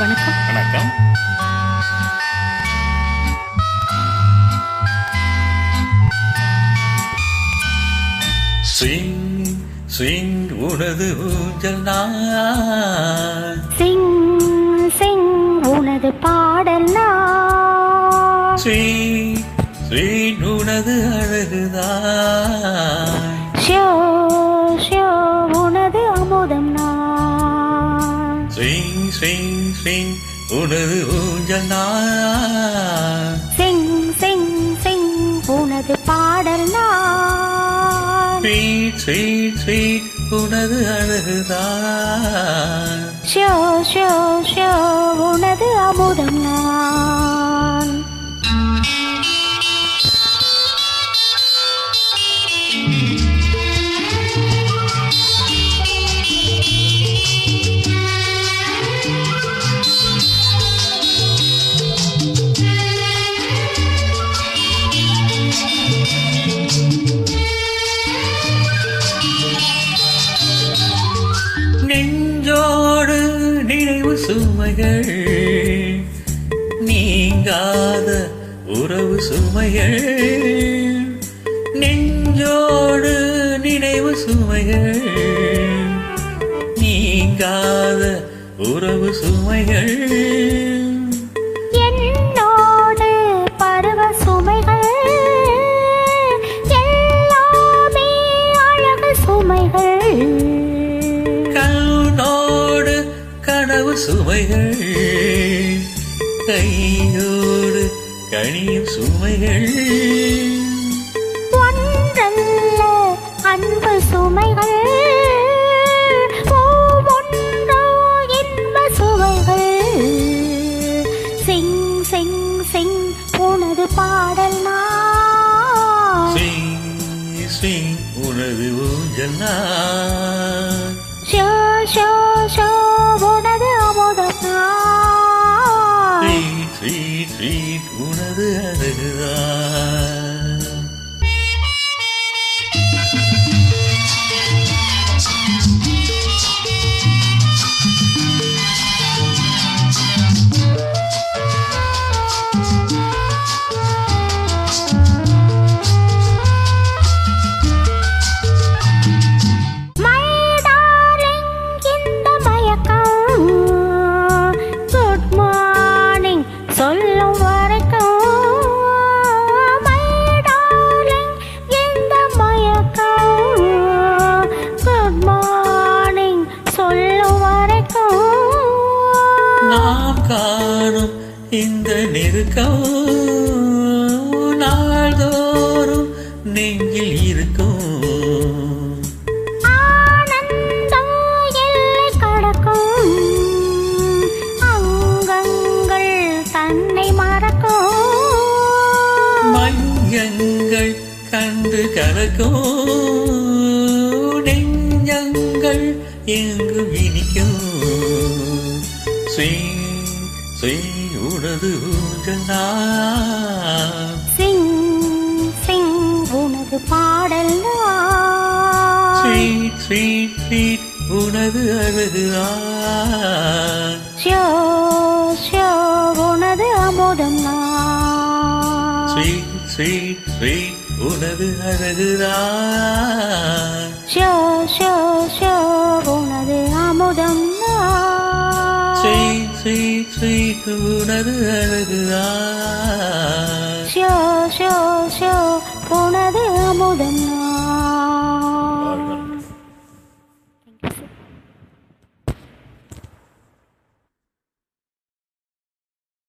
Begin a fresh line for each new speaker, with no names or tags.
வணக்கம்.
வணக்கம். Swing swing உனது ஊஞ்சல்
சிங் சிங் உனது பாடல்
ஸ்வீட் ஸ்வீட் உனது அழகுதான்
ஷோ ஷோ உனது அமுதம்
ஸ்விங் ஸ்விங் ஸ்விங் உனது ஊஞ்சல் நான்
சிங் சிங் சிங் உனது பாடல் நான்
ஸ்வீட் ஸ்வீட் ஸ்வீட் உனது அழகுதான்
ஷோ ஷோ ஷோ உனது அமுதம் நான்
சுமைகள். நீங்காத உறவு சுமைகள். நெஞ்சோடு நினைவு சுமைகள். நீங்காத உறவு சுமைகள்.
சுமைகள்
கையோடு கனியும் சுமைகள்
ஒன்றல்ல அன்பு சுமைகள். உனது பாடல் நான்.
உனது ஊஞ்சல் நான். ஸ்வீட் உனது அழகுதான்.
இந்த
நெருக்கம் நாள்தோறும் நெஞ்சில் இருக்கும். மையங்கள் கண்டு கலக்கும். நெஞ்சங்கள் எங்கு வினிக்கும். ஸ்ரீ ஸ்ரீ உனது
சிங் சிங் உனது பாடல்.
ஸ்வீட் ஸ்வீட் ஸ்வீட் உனது அழகுதான்
ஷோ ஷோ உனது அமுதம்.
ஸ்வீட் ஸ்வீட் ஸ்வீட் உனது அழகுதான்
ஷோ ஷோ உனது
அழகுதான்
உனது அமுதன்னா